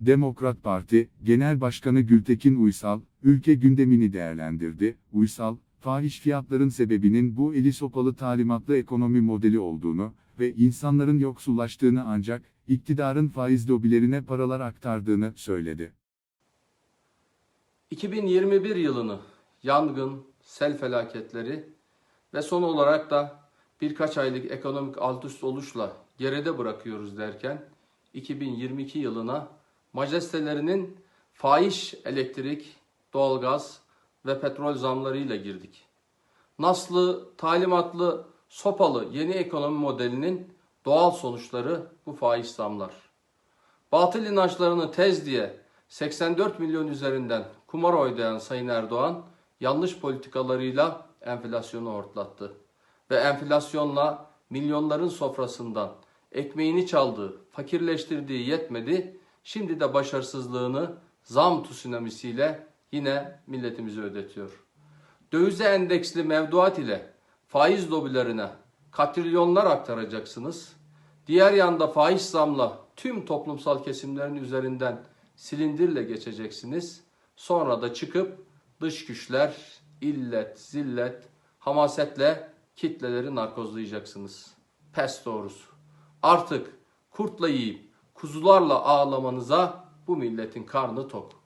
Demokrat Parti, Genel Başkanı Gültekin Uysal, ülke gündemini değerlendirdi. Uysal, fahiş fiyatların sebebinin bu eli sopalı talimatlı ekonomi modeli olduğunu ve insanların yoksullaştığını ancak iktidarın faiz lobilerine paralar aktardığını söyledi. 2021 yılını yangın, sel felaketleri ve son olarak da birkaç aylık ekonomik alt üst oluşla geride bırakıyoruz derken 2022 yılına majestelerinin fahiş elektrik, doğalgaz ve petrol zamlarıyla girdik. Naslı, talimatlı, sopalı yeni ekonomi modelinin doğal sonuçları bu faiz zamlar. Batıl inançlarını tez diye 84 milyon üzerinden kumar oynayan Sayın Erdoğan yanlış politikalarıyla enflasyonu hortlattı. Ve enflasyonla milyonların sofrasından ekmeğini çaldığı, fakirleştirdiği yetmedi. Şimdi de başarısızlığını zam tsunamisiyle yine milletimize ödetiyor. Dövize endeksli mevduat ile faiz lobilerine katrilyonlar aktaracaksınız. Diğer yanda faiz zamla tüm toplumsal kesimlerin üzerinden silindirle geçeceksiniz. Sonra da çıkıp dış güçler, illet, zillet, hamasetle kitleleri narkozlayacaksınız. Pes doğrusu. Artık kurtla yiyip kuzularla ağlamanıza bu milletin karnı tok.